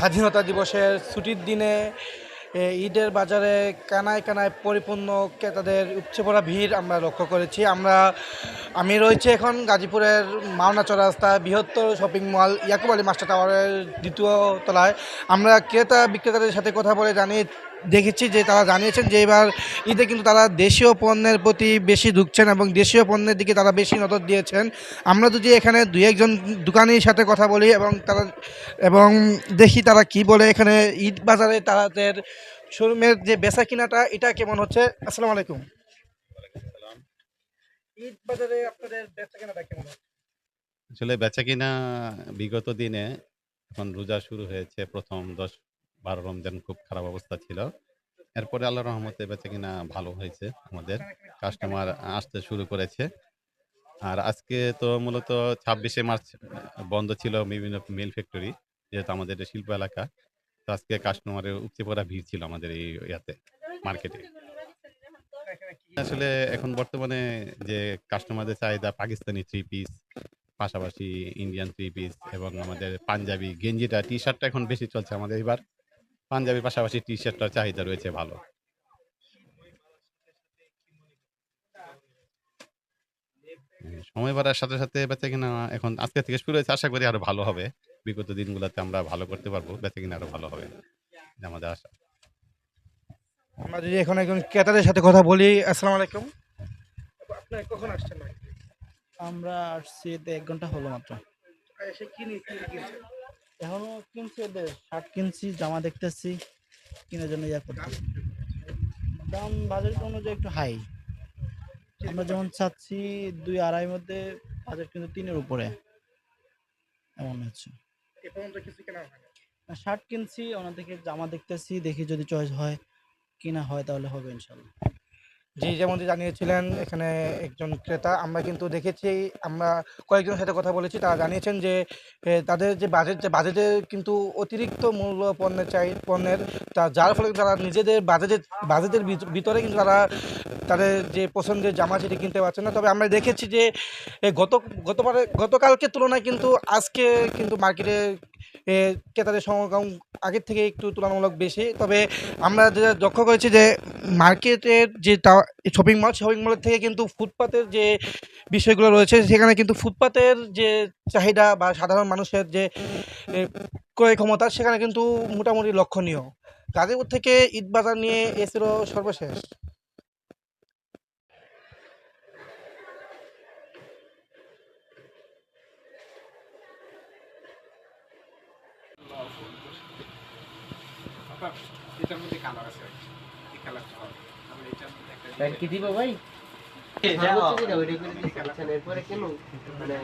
স্বাধীনতা দিবসের ছুটির দিনে ঈদের বাজারে কানায় কানায় পরিপূর্ণ ক্রেতাদের উপচে পড়া ভিড় আমরা লক্ষ্য করেছি। আমরা, আমি রয়েছে এখন গাজীপুরের মাওনাচর রাস্তা বৃহত্তর shopping mall, Yakub Ali master টাওয়ারের দ্বিতীয় তলায়। আমরা ক্রেতা বিক্রেতাদের সাথে কথা বলে জানি দেখেছি যে তারা জানিয়েছেন যে এবার ঈদে কিন্তু তারা দেশীয় পণ্যের প্রতি বেশি ঢুকছেন এবং দেশীয় পণ্যের দিকে তারা বেশি নজর দিয়েছেন। আমরা যদি এখানে দুই একজন দোকানির সাথে কথা বলি এবং তারা, এবং দেখি তারা কি বলে এখানে ঈদ বাজারে তাদের শোরুমের যে বেচা কিনাটা, এটা কেমন হচ্ছে? আসসালামু আলাইকুম। ঈদ বাজারে আপনাদের বেচা কেনাটা কেমন আসলে বেচা কিনা বিগত দিনে এখন রোজা শুরু হয়েছে প্রথম দশ বারো রমজান খুব খারাপ অবস্থা ছিল। এরপরে আল্লাহ রহমতে বেচা কিনা ভালো হয়েছে আমাদের। কাস্টমার আসতে শুরু করেছে। আর আজকে তো মূলত ছাব্বিশে মার্চ বন্ধ ছিল বিভিন্ন মিল ফ্যাক্টরি যেহেতু আমাদের শিল্প এলাকা। তো আজকে কাস্টমারের উপচে পড়া ভিড় ছিল আমাদের এই ইয়াতে মার্কেটে আসলে এখন বর্তমানে যে কাস্টমারদের চাহিদা পাকিস্তানি থ্রি পিস পাশাপাশি ইন্ডিয়ান থ্রি পিস এবং আমাদের পাঞ্জাবি, গেঞ্জিটা টি শার্টটা এখন বেশি চলছে আমাদের এবার। পাঞ্জাবির পাশাপাশি টি শার্টটার চাহিদা রয়েছে ভালো। সময় বাড়ার সাথে সাথে বেচা কিনা এখন আজকে থেকে শুরু হয়েছে আশা করি আরও ভালো হবে। বিগত দিনগুলোতে আমরা ভালো করতে পারব বেচা কিনা আরও ভালো হবে। আমাদের আশা। আমরা যদি এখন একজন ক্রেতাদের সাথে কথা বলি আসসালামু আলাইকুম। আপনি কখন আসছেন আমরা আসছি তো এক ঘণ্টা হলো মাত্র। এসে কি এখনও কিনছি ওদের শার্ট কিনছি জামা দেখতেছি কেনার জন্য ইয়া করতেছি। দাম বাজার অনুযায়ী একটু হাই আমরা যেমন চাচ্ছি দুই আড়াই মধ্যে বাজার কিন্তু তিনের উপরে। এমন হচ্ছে। শার্ট কিনছি ওনার থেকে জামা দেখতেছি দেখি যদি চয়েস হয় কিনা হয় তাহলে হবে ইনশাল্লাহ। জি যেমনটি জানিয়েছিলেন, এখানে একজন ক্রেতা, আমরা কিন্তু দেখেছি, আমরা কয়েকজনের সাথে কথা বলেছি, তারা জানিয়েছেন যে তাদের যে বাজেট যে বাজেটে কিন্তু অতিরিক্ত মূল্য পণ্যের চাই, পণ্যের, তা যার ফলে তারা নিজেদের বাজেটের বাজেটের ভিতরে কিন্তু তারা, তাদের যে পছন্দের জামা সেটি কিনতে পারছে না। তবে আমরা দেখেছি যে গত, গতবারে, গতকালকে তুলনায় কিন্তু আজকে কিন্তু মার্কেটে ক্রেতাদের সমাগম আগের থেকে একটু তুলনামূলক বেশি। তবে আমরা যেটা লক্ষ্য করেছি যে, মার্কেটের যে শপিং মল শপিং মলের থেকে কিন্তু ফুটপাতের যে বিষয়গুলো রয়েছে, সেখানে কিন্তু ফুটপাতের যে চাহিদা বা সাধারণ মানুষের যে ক্রয় ক্ষমতা, সেখানে কিন্তু মোটামুটি লক্ষণীয়। গাজীপুর থেকে ঈদ বাজার নিয়ে এসেছিল সর্বশেষ। এটার মধ্যে কালার আছে এই কালারটা হবে আমরা এটার মধ্যে একটা কি দিব ভাই এটা ওইটাই করে দিচ্ছি, এরপরে কেন মানে